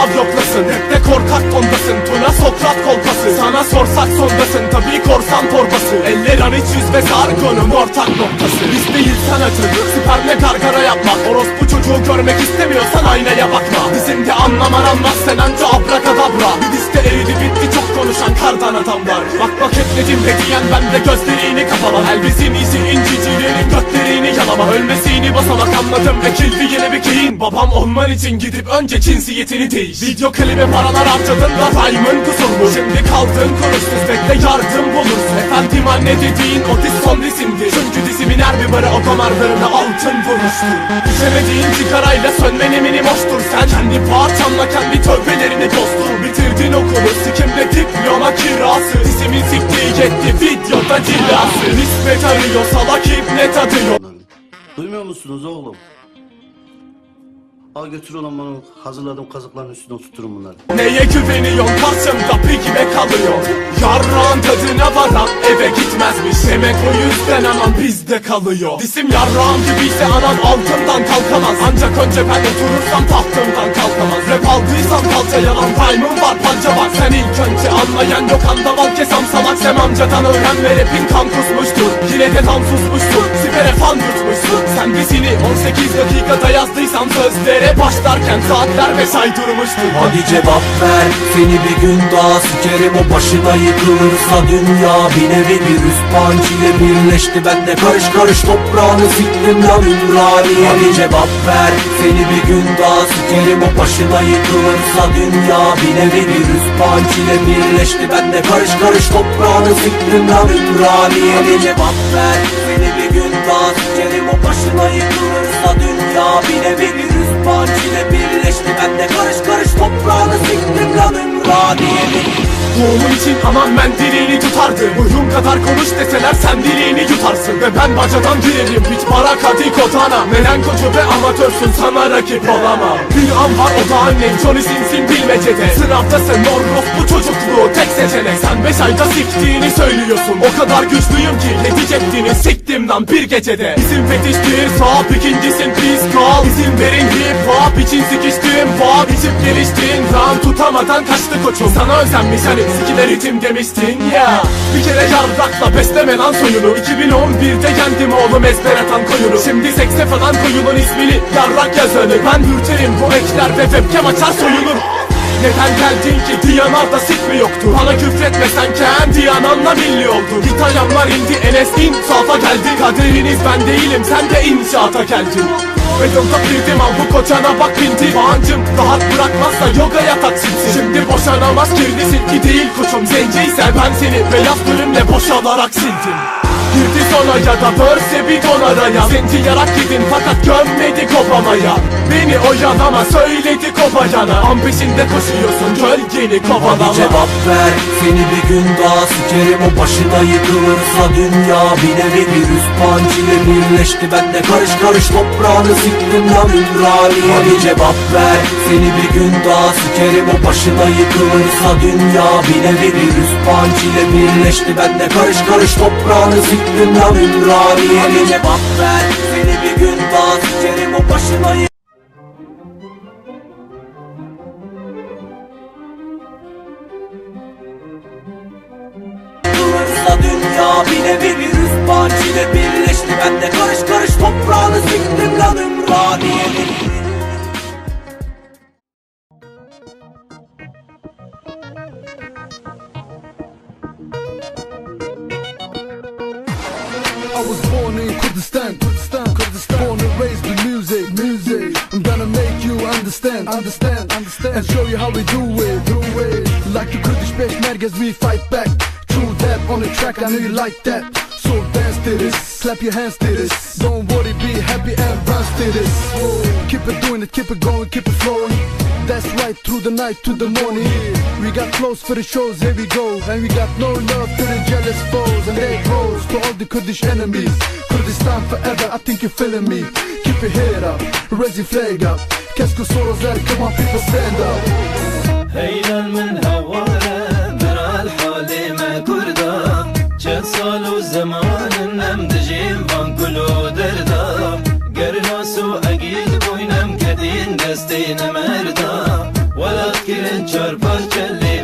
aptal yoklasın Hep de korkak tondasın. Tuna Sokrat kolpası Sana sorsak sondasın. Tabii korsan torbası Eller an yüz ve sargonun ortak noktası. Biz değil sanatı Süperle gargara yapmak. Orospu çocuğu görmek istemiyorsan aynaya bakma. Bizim de anlam aranmaz sen anca abrakadabra. Bir liste eridi bitti çok konuşan kardan adamlar Bak bak etledim ve diyen ben de gözlerini kapala Elbizin izi incicilerin götlerini yalama. Ölmesini basamak anladım. Ekildi yeni bir keyin. Babam olman için gidip önce cinsiyetini değiş. Video klibe paralar harcadın da rhyme'ın kusurlu Şimdi kaldın konuşsuz bekle yardım bulursun Efendim anne dediğin o diz son dizimdi Çünkü dizimin her bir barı o damarlarına altın vurmuştu İçemediğin sigarayla sönmen eminim hoştur. Sen kendi parçanla kendi tövbelerini dostur Bitirdin okulu sikimde diploma kirası Dizimin siktiği yetti videoda cilası Nispet arıyor salak ibnet adıyor Lan, Duymuyor musunuz oğlum? Al götür ulan bana hazırladığım kazıkların üstüne oturturun bunları. Neye güveniyorsun? Karşımda pigime kalıyor. Yarrağın tadına varan eve gitmezmiş. Demek o yüzden anan bizde kalıyor. Disim yarrağım gibiyse anan altından kalkamaz. Ancak önce ben oturursam tahtımdan kalkamaz. Rap aldıysam kalça yalan rhyme'ım var panca var. Sen ilk önce anlayan yok andaval kesam salak Sem amcadan öğren ve rapin kan kusmuştur. Yine de tam susmuştur sipere fan yutmuşsun Sen dizini 18 dakikada yazdıysan sözlere Başlarken saatler ve say durmuştur Hadi cevap ver Seni bir gün daha sikerim. O başına yıkılırsa dünya Bir nevi bir üst ile birleşti. Ben de karış karış toprağını siktim lan Ümrani Hadi cevap ver Seni bir gün daha sikerim. O başına yıkılırsa dünya Bir nevi bir üst ile birleşti. Ben de karış karış toprağını siktim lan Ümrani Hadi cevap ver Seni bir gün daha sikerim. O başına yıkılırsa dünya Bir nevi bir ile birleşti Ben de karış karış toprağını siktim lan Ümraniye'nin Doğum için aman ben dileğini tutardım. Buyum kadar konuş deseler sen dileğini yutarsın. Ve ben bacadan girerim hiç para kadi kotana Melankocu ve amatörsün. Sana rakip olamam. Bir an var o da annem. Johnny Sins'in bilmecede. Sınavdasın Norrof bu çocukluğu. Tek seçenek. Sen beş ayda siktiğini söylüyorsun. O kadar güçlüyüm ki yetecektiğini siktim lan bir gecede. Bizim fetiştir sağ ikincisin pis kal. İzin verin hip hop için sikiştim. Pop içip geliştin. Ram tutamadan kaçtı koçum. Sana özenmiş hani sikiler ritim demiştin ya. Bir kere yarrakla besleme lan soyunu. 2011'de yendim oğlum ezber atan koyunu. Şimdi sekse falan koyunun ismini yarrak yazanı. Ben dürterim bu ekler ve webcam açar soyulur neden geldin ki? Diyanar'da sik mi yoktu? Bana küfretmesen kendi ananla milli oldu. İtalyanlar indi Enes insafa geldi. Kaderiniz ben değilim sen de inşaata geldin. Betonda girdim al bu koçana bak bindi Bağancım rahat bırakmazsa yogaya taksimsin. Şimdi boşanamaz kirli silki değil koçum. Zenciyse ben seni beyaz bölümle boşalarak sildim Girdi sona ya da börse bir don araya Zenci yarak gidin fakat gömmedi kopamaya. Beni oyalama söyledi kopayana. An peşinde koşuyorsun gölgeni kovalama. Hadi cevap ver Seni bir gün daha sikerim. O başına yıkılırsa dünya Bir nevi panç ile birleşti. Ben de karış karış toprağını siktim lan Ümraniye. Hadi cevap ver Seni bir gün daha sikerim o başına yıkılırsa dünya Bir nevi bir üst panç ile birleşti. Ben de karış karış toprağını siktim lan Ümraniye Hadi cevap ver Seni bir gün daha sikerim o başına yıkılırsa dünya nevi bir panç ile birleşti. Ben de karış karış toprağını siktim lan Ümraniye'nin understand, understand, understand, and show you how we do it, do it. Like the Kurdish Peshmergas, we fight back. True that on the track, I know you like that. So dance to this, clap your hands to this. Don't worry, be happy and bounce to this. Keep it doing it, keep it going, keep it flowing. That's right, through the night to the morning. We got close for the shows, here we go. And we got no love to the jealous foes. And they rose to all the Kurdish enemies Kurdistan forever, I think you're feeling me. Keep your head up, raise your flag up. Kes ku sorozlar, come on people stand up. هيلا من هوانا درع الحالي ما كردا چند سال و زمان نم دجیم وان کلو دردا گر ناسو اگید بوینم کدین دستی نمردا ولات کرن چار پارچلی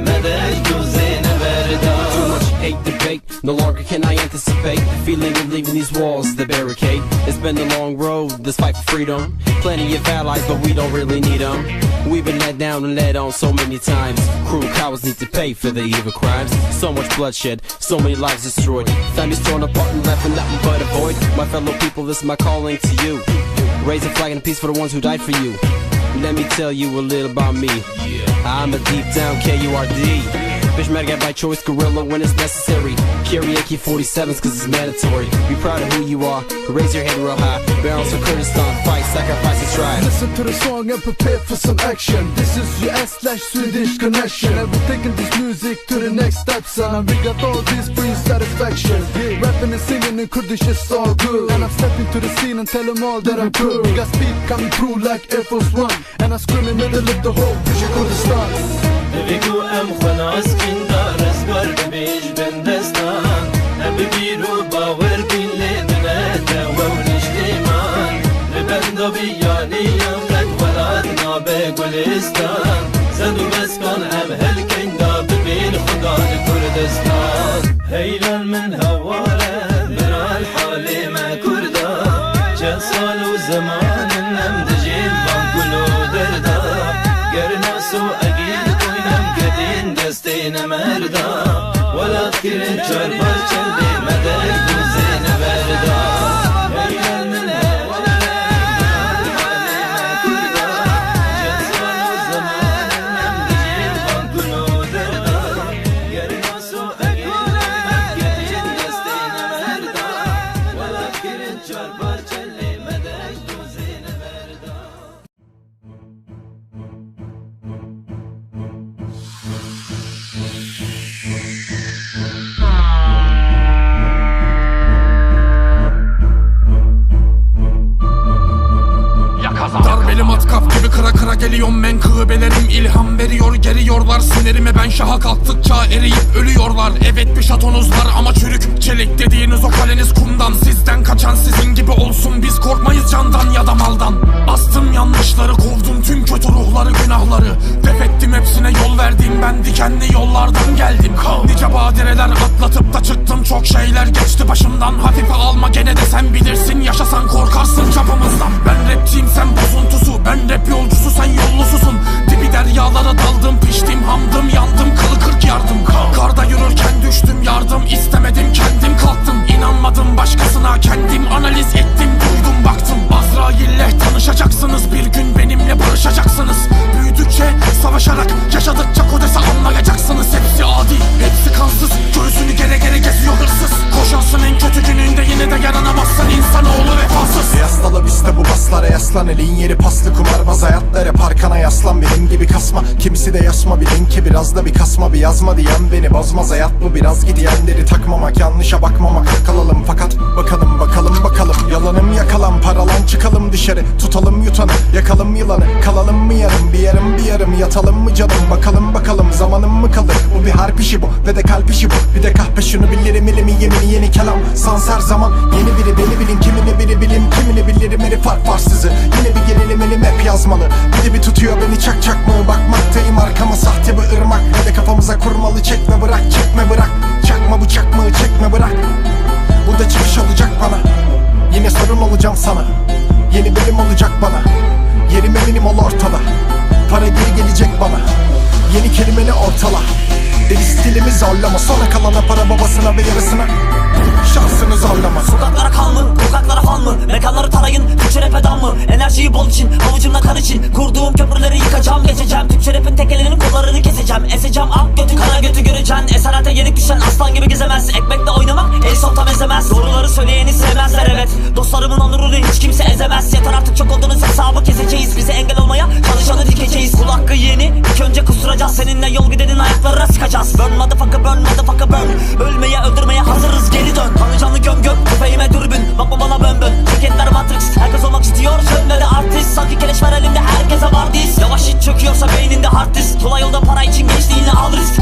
No longer can I anticipate the feeling of leaving these walls, the barricade. It's been a long road, this fight for freedom. Plenty of allies, but we don't really need them. We've been let down and led on so many times. Cruel cowards need to pay for their evil crimes. So much bloodshed, so many lives destroyed. Families torn apart and left with nothing but a void. My fellow people, this is my calling to you. Raise a flag and peace for the ones who died for you. Let me tell you a little about me. I'm a deep down K-U-R-D. Peshmerga by choice, gorilla when it's necessary. Carry AK-47s cause it's mandatory. Be proud of who you are, raise your head real high. Barrels for Kurdistan, fight, sacrifice and strive. Listen to the song and prepare for some action. This is US slash Swedish connection. And we're taking this music to the next step, son. We got all this free satisfaction. Rapping and singing in Kurdish is all good. And I'm stepping to the scene and tell them all that I'm good. We got speed coming through like Air Force One. And I'm screaming in the middle of the whole British Kurdistan. بگویم خناس کن دا رزگار ببیش بن دستان اب بیرو باور بین لیدنه دو نشتی من لبندو بیانیم رنگ ولاد نابه گلستان. زدو بسکن ام هل کن دا ببین خدا کردستان هیلان من هواره برال حالی ما کردا چه سال و زمان مردا ولا تكرن جربا جلدي مدى geliyorum menkıbelerim ilham veriyor geriyorlar sinirime. Ben şaha kalktıkça eriyip ölüyorlar. Evet bir şatonuz var ama çürük. Çelik dediğiniz o kaleniz kumdan. Sizden kaçan sizin gibi olsun. Biz korkmayız candan ya da maldan. Astım yanlışları kovdum tüm kötü ruhları günahları. Def dikenli yollardan geldim. Nice badireler atlatıp da çıktım. Çok şeyler geçti başımdan. Hafife alma gene de sen bilirsin. Yaşasan korkarsın çapımızdan. Ben rapçiyim sen bozuntusu. Ben rap yolcusu sen yollususun. Dibi deryalara daldım piştim hamdım yandım. Kılı kırk yardım. Karda yürürken düştüm yardım istemedim kendim kalktım. İnanmadım başkasına kendim analiz ettim duydum baktım. Azrail'le tanışacaksınız. Bir gün benimle barışacaksınız. Büyüdükçe savaşarak yaşadıkça kodese anlayacaksınız. Hepsi adi hepsi kansız. Göğsünü gere gere geziyor hırsız. Koşarsın en kötü gününde yine de yaranamazsan insanoğlu vefasız. Yaslalı biste bu baslara yaslan. Elin yeri paslı kumarbaz. Hayatlara parkana yaslan. Benim gibi kasma. Kimisi de yasma. Bilin ki biraz da bir kasma. Bir yazma diyen beni bozmaz. Hayat bu biraz gidiyenleri takmamak yanlışa bakmamak. Kalalım Fakat bakalım bakalım bakalım. Yalanım yakalan. Paralan çıkalım dışarı. Tutalım yutanı. Yakalım yılanı. Kalalım mı yarım bir yarım bir yarım Yatalım mı canım bakalım bakalım. Zamanım mı kalır? Bu bir harp işi bu Ve de kalp işi bu. Bir de kahpe şunu bilirim ilimi yemini yeni kelam. Sans her zaman. Yeni biri beni bilin. Kimini biri bilin. Kimini bilirim herif fark var sizi. Yine bir gelelim elim hep yazmalı. Bir de bir tutuyor beni çak çak mı? Bakmaktayım arkama. Sahte bir ırmak. Ve de kafamıza kurmalı. Çekme bırak çekme bırak. Çakma bıçak mı? Çekme bırak ortala Deli stilimi zorlama Sonra kalana para babasına ve yarısına. Şansını zorlama. Sokaklara kan mı? Sokaklara fan mı? Mekanları tarayın Türkçe rap eden mı? Enerjiyi bol için Avucumla kan için. Kurduğum köprüleri yıkacağım geçeceğim. Türkçe rapin tek elinin kollarını keseceğim. Eseceğim ak götü kara götü göreceksin. Esarete yenik düşen aslan gibi gezemez Ekmekle oynamak el softa benzemez Doğruları söyleyeni sevmezler evet. Dostlarımın onurunu hiç kimse ezemez. Yeter artık çok oldunuz kusturacağız Seninle yol gidenin ayaklarına sıkacağız. Burn motherfucker burn motherfucker burn. Ölmeye öldürmeye hazırız geri dön. Kanı canlı göm göm tüfeğime dürbün. Bakma bana bön bön. Şirketler matrix Herkes olmak istiyor. Sönme de artist. Sanki keleş var elimde herkese var diz Yavaş iç çöküyorsa beyninde hard disk. Tula yolda para için gençliğini al risk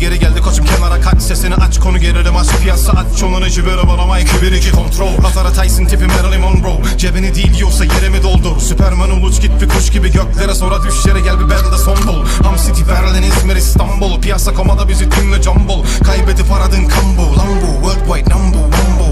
Geri geldi koçum. Kenara kaç Sesini aç konu gerilim aç. Piyasa aç Çoğunu cibere bana 2-1-2 kontrol. Hazara Tyson tipi Marilyn Monroe. Cebini değil yoksa yerimi doldur? Süpermen uluç git bir kuş gibi göklere Sonra düş yere gel bir belde son bul Ham City Berlin İzmir İstanbul. Piyasa komada bizi tümle cambol Kaybedip aradın kambo Lambo Worldwide number one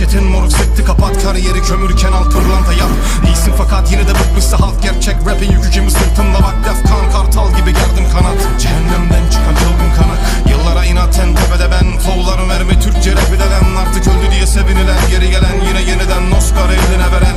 tat Yapay şetin moruk sıktı kapat Kariyeri kömürken al pırlanta yap. İyisin fakat yine de bıkmışsa halk gerçek. Rapin yükü kimi sırtımda bak def kan kartal gibi gerdim kanat. Cehennemden çıkan çılgın kana Yıllara inaten tepede ben Flowlarım mermi Türkçe rap Artık öldü diye sevinilen Geri gelen yine yeniden Oscar eline veren